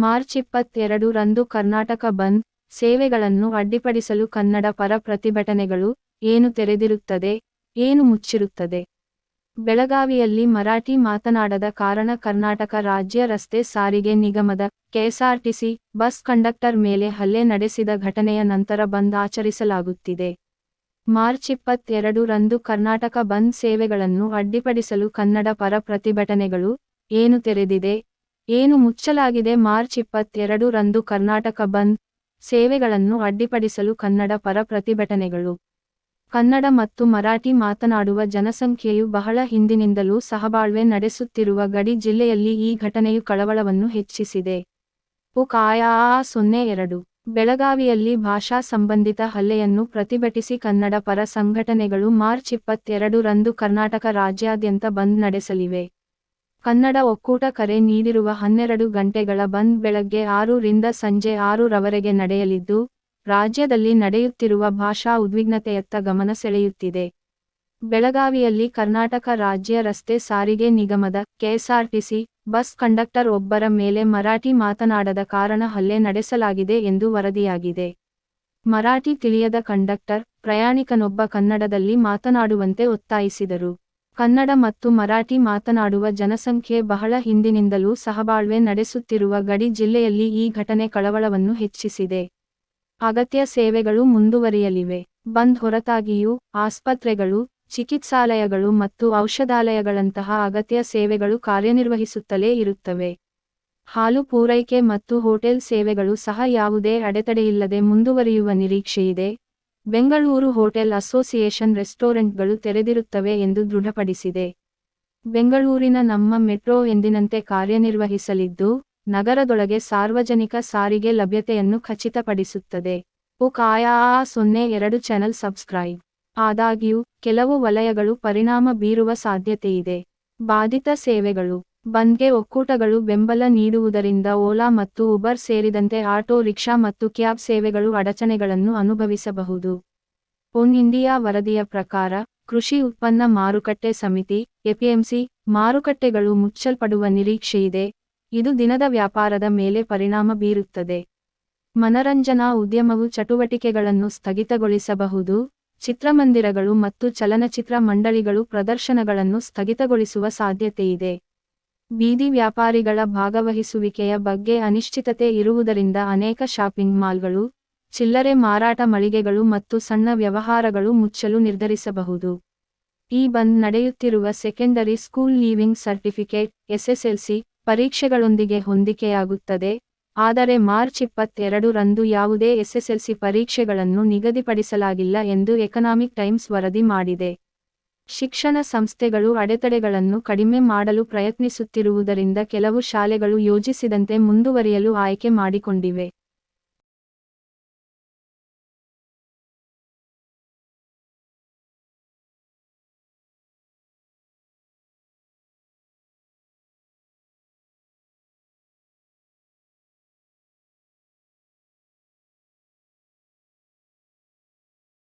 March ಇಪ್ಪತ್ತೆರಡು ರಂದು ಕರ್ನಾಟಕ ಬಂದ್ ಸೇವೆಗಳನ್ನು ಅಡ್ಡಿಪಡಿಸಲು ಕನ್ನಡ ಪರ ಪ್ರತಿಭಟನೆಗಳು ಏನು ತೆರೆದಿರುತ್ತದೆ, ಏನು ಮುಚ್ಚಿರುತ್ತದೆ? ಬೆಳಗಾವಿಯಲ್ಲಿ ಮರಾಠಿ ಮಾತನಾಡದ ಕಾರಣ ಕರ್ನಾಟಕ ರಾಜ್ಯ ರಸ್ತೆ ಸಾರಿಗೆ ನಿಗಮದ ಕೆಎಸ್ಆರ್ಟಿಸಿ ಬಸ್ ಕಂಡಕ್ಟರ್ ಮೇಲೆ ಹಲ್ಲೆ ನಡೆಸಿದ ಘಟನೆಯ ನಂತರ ಬಂದ್ ಆಚರಿಸಲಾಗುತ್ತಿದೆ. ಮಾರ್ಚ್ ಇಪ್ಪತ್ತೆರಡು ರಂದು ಕರ್ನಾಟಕ ಬಂದ್ ಸೇವೆಗಳನ್ನು ಅಡ್ಡಿಪಡಿಸಲು ಕನ್ನಡ ಪರ ಪ್ರತಿಭಟನೆಗಳು ಏನು ತೆರೆದಿದೆ ಏನು ಮುಚ್ಚಲಾಗಿದೆ ಮಾರ್ಚ್ ಇಪ್ಪತ್ತೆರಡು ರಂದು ಕರ್ನಾಟಕ ಬಂದ್ ಸೇವೆಗಳನ್ನು ಅಡ್ಡಿಪಡಿಸಲು ಕನ್ನಡ ಪರ ಪ್ರತಿಭಟನೆಗಳು. ಕನ್ನಡ ಮತ್ತು ಮರಾಠಿ ಮಾತನಾಡುವ ಜನಸಂಖ್ಯೆಯು ಬಹಳ ಹಿಂದಿನಿಂದಲೂ ಸಹಬಾಳ್ವೆ ನಡೆಸುತ್ತಿರುವ ಗಡಿ ಜಿಲ್ಲೆಯಲ್ಲಿ ಈ ಘಟನೆಯು ಕಳವಳವನ್ನು ಹೆಚ್ಚಿಸಿದೆ. ಉಕಾಯ ಸೊನ್ನೆ ಎರಡು. ಬೆಳಗಾವಿಯಲ್ಲಿ ಭಾಷಾ ಸಂಬಂಧಿತ ಹಲ್ಲೆಯನ್ನು ಪ್ರತಿಭಟಿಸಿ ಕನ್ನಡ ಪರ ಸಂಘಟನೆಗಳು ಮಾರ್ಚ್ ಇಪ್ಪತ್ತೆರಡು ರಂದು ಕರ್ನಾಟಕ ರಾಜ್ಯಾದ್ಯಂತ ಬಂದ್ ನಡೆಸಲಿವೆ. ಕನ್ನಡ ಒಕ್ಕೂಟ ಕರೆ ನೀಡಿರುವ ಹನ್ನೆರಡು ಗಂಟೆಗಳ ಬಂದ್ ಬೆಳಗ್ಗೆ ಆರು ರಿಂದ ಸಂಜೆ ಆರು ರವರೆಗೆ ನಡೆಯಲಿದ್ದು, ರಾಜ್ಯದಲ್ಲಿ ನಡೆಯುತ್ತಿರುವ ಭಾಷಾ ಉದ್ವಿಗ್ನತೆಯತ್ತ ಗಮನ ಸೆಳೆಯುತ್ತಿದೆ. ಬೆಳಗಾವಿಯಲ್ಲಿ ಕರ್ನಾಟಕ ರಾಜ್ಯ ರಸ್ತೆ ಸಾರಿಗೆ ನಿಗಮದ ಕೆಎಸ್ಆರ್ಟಿಸಿ ಬಸ್ ಕಂಡಕ್ಟರ್ ಒಬ್ಬರ ಮೇಲೆ ಮರಾಠಿ ಮಾತನಾಡದ ಕಾರಣ ಹಲ್ಲೆ ನಡೆಸಲಾಗಿದೆ ಎಂದು ವರದಿಯಾಗಿದೆ. ಮರಾಠಿ ತಿಳಿಯದ ಕಂಡಕ್ಟರ್ ಪ್ರಯಾಣಿಕನೊಬ್ಬ ಕನ್ನಡದಲ್ಲಿ ಮಾತನಾಡುವಂತೆ ಒತ್ತಾಯಿಸಿದರು. ಕನ್ನಡ ಮತ್ತು ಮರಾಠಿ ಮಾತನಾಡುವ ಜನಸಂಖ್ಯೆ ಬಹಳ ಹಿಂದಿನಿಂದಲೂ ಸಹಬಾಳ್ವೆ ನಡೆಸುತ್ತಿರುವ ಗಡಿ ಜಿಲ್ಲೆಯಲ್ಲಿ ಈ ಘಟನೆ ಕಳವಳವನ್ನು ಹೆಚ್ಚಿಸಿದೆ. ಅಗತ್ಯ ಸೇವೆಗಳು ಮುಂದುವರಿಯಲಿವೆ. ಬಂದ್ ಹೊರತಾಗಿಯೂ ಆಸ್ಪತ್ರೆಗಳು, ಚಿಕಿತ್ಸಾಲಯಗಳು ಮತ್ತು ಔಷಧಾಲಯಗಳಂತಹ ಅಗತ್ಯ ಸೇವೆಗಳು ಕಾರ್ಯನಿರ್ವಹಿಸುತ್ತಲೇ ಇರುತ್ತವೆ. ಹಾಲು ಪೂರೈಕೆ ಮತ್ತು ಹೋಟೆಲ್ ಸೇವೆಗಳು ಸಹ ಯಾವುದೇ ಅಡೆತಡೆಯಿಲ್ಲದೆ ಮುಂದುವರಿಯುವ ನಿರೀಕ್ಷೆಯಿದೆ. ಬೆಂಗಳೂರು ಹೋಟೆಲ್ ಅಸೋಸಿಯೇಷನ್ ರೆಸ್ಟೋರೆಂಟ್ಗಳು ತೆರೆದಿರುತ್ತವೆ ಎಂದು ದೃಢಪಡಿಸಿದೆ. ಬೆಂಗಳೂರಿನ ನಮ್ಮ ಮೆಟ್ರೋ ಎಂದಿನಂತೆ ಕಾರ್ಯನಿರ್ವಹಿಸಲಿದ್ದು, ನಗರದೊಳಗೆ ಸಾರ್ವಜನಿಕ ಸಾರಿಗೆ ಲಭ್ಯತೆಯನ್ನು ಖಚಿತಪಡಿಸುತ್ತದೆ. ಉಕಾಯ ಸೊನ್ನೆ ಎರಡು ಚಾನೆಲ್ ಸಬ್ಸ್ಕ್ರೈಬ್. ಆದಾಗ್ಯೂ, ಕೆಲವು ವಲಯಗಳು ಪರಿಣಾಮ ಬೀರುವ ಸಾಧ್ಯತೆಯಿದೆ. ಬಾಧಿತ ಸೇವೆಗಳು. ಬಂದ್ಗೆ ಒಕ್ಕೂಟಗಳು ಬೆಂಬಲ ನೀಡುವುದರಿಂದ ಓಲಾ ಮತ್ತು ಉಬರ್ ಸೇರಿದಂತೆ ಆಟೋ, ರಿಕ್ಷಾ ಮತ್ತು ಕ್ಯಾಬ್ ಸೇವೆಗಳು ಅಡಚಣೆಗಳನ್ನು ಅನುಭವಿಸಬಹುದು. ಒನ್ ಇಂಡಿಯಾ ವರದಿಯ ಪ್ರಕಾರ, ಕೃಷಿ ಉತ್ಪನ್ನ ಮಾರುಕಟ್ಟೆ ಸಮಿತಿ, ಎಪಿಎಂಸಿ, ಮಾರುಕಟ್ಟೆಗಳು ಮುಚ್ಚಲ್ಪಡುವ ನಿರೀಕ್ಷೆಯಿದೆ ಇದು. ದಿನದ ವ್ಯಾಪಾರದ ಮೇಲೆ ಪರಿಣಾಮ ಬೀರುತ್ತದೆ. ಮನರಂಜನಾ ಉದ್ಯಮವು ಚಟುವಟಿಕೆಗಳನ್ನು ಸ್ಥಗಿತಗೊಳಿಸಬಹುದು. ಚಿತ್ರಮಂದಿರಗಳು ಮತ್ತು ಚಲನಚಿತ್ರ ಮಂಡಳಿಗಳು ಪ್ರದರ್ಶನಗಳನ್ನು ಸ್ಥಗಿತಗೊಳಿಸುವ ಸಾಧ್ಯತೆಯಿದೆ ಬೀದಿ ವ್ಯಾಪಾರಿಗಳ ಭಾಗವಹಿಸುವಿಕೆಯ ಬಗ್ಗೆ ಅನಿಶ್ಚಿತತೆ ಇರುವುದರಿಂದ ಅನೇಕ ಶಾಪಿಂಗ್ ಮಾಲ್ಗಳು, ಚಿಲ್ಲರೆ ಮಾರಾಟ ಮಳಿಗೆಗಳು ಮತ್ತು ಸಣ್ಣ ವ್ಯವಹಾರಗಳು ಮುಚ್ಚಲು ನಿರ್ಧರಿಸಬಹುದು. ಈ ಬಂದ್ ನಡೆಯುತ್ತಿರುವ secondary school leaving certificate, SSLC ಪರೀಕ್ಷೆಗಳೊಂದಿಗೆ ಹೊಂದಿಕೆಯಾಗುತ್ತದೆ, ಆದರೆ ಮಾರ್ಚ್ ಇಪ್ಪತ್ತೆರಡು ರಂದು ಯಾವುದೇ ಎಸ್ಎಸ್ಎಲ್ಸಿ ಪರೀಕ್ಷೆಗಳನ್ನು ನಿಗದಿಪಡಿಸಲಾಗಿಲ್ಲ ಎಂದು ಎಕನಾಮಿಕ್ ಟೈಮ್ಸ್ ವರದಿ ಮಾಡಿದೆ. ಶಿಕ್ಷಣ ಸಂಸ್ಥೆಗಳು ಅಡೆತಡೆಗಳನ್ನು ಕಡಿಮೆ ಮಾಡಲು ಪ್ರಯತ್ನಿಸುತ್ತಿರುವುದರಿಂದ ಕೆಲವು ಶಾಲೆಗಳು ಯೋಜಿಸಿದಂತೆ ಮುಂದುವರಿಯಲು ಆಯ್ಕೆ ಮಾಡಿಕೊಂಡಿವೆ.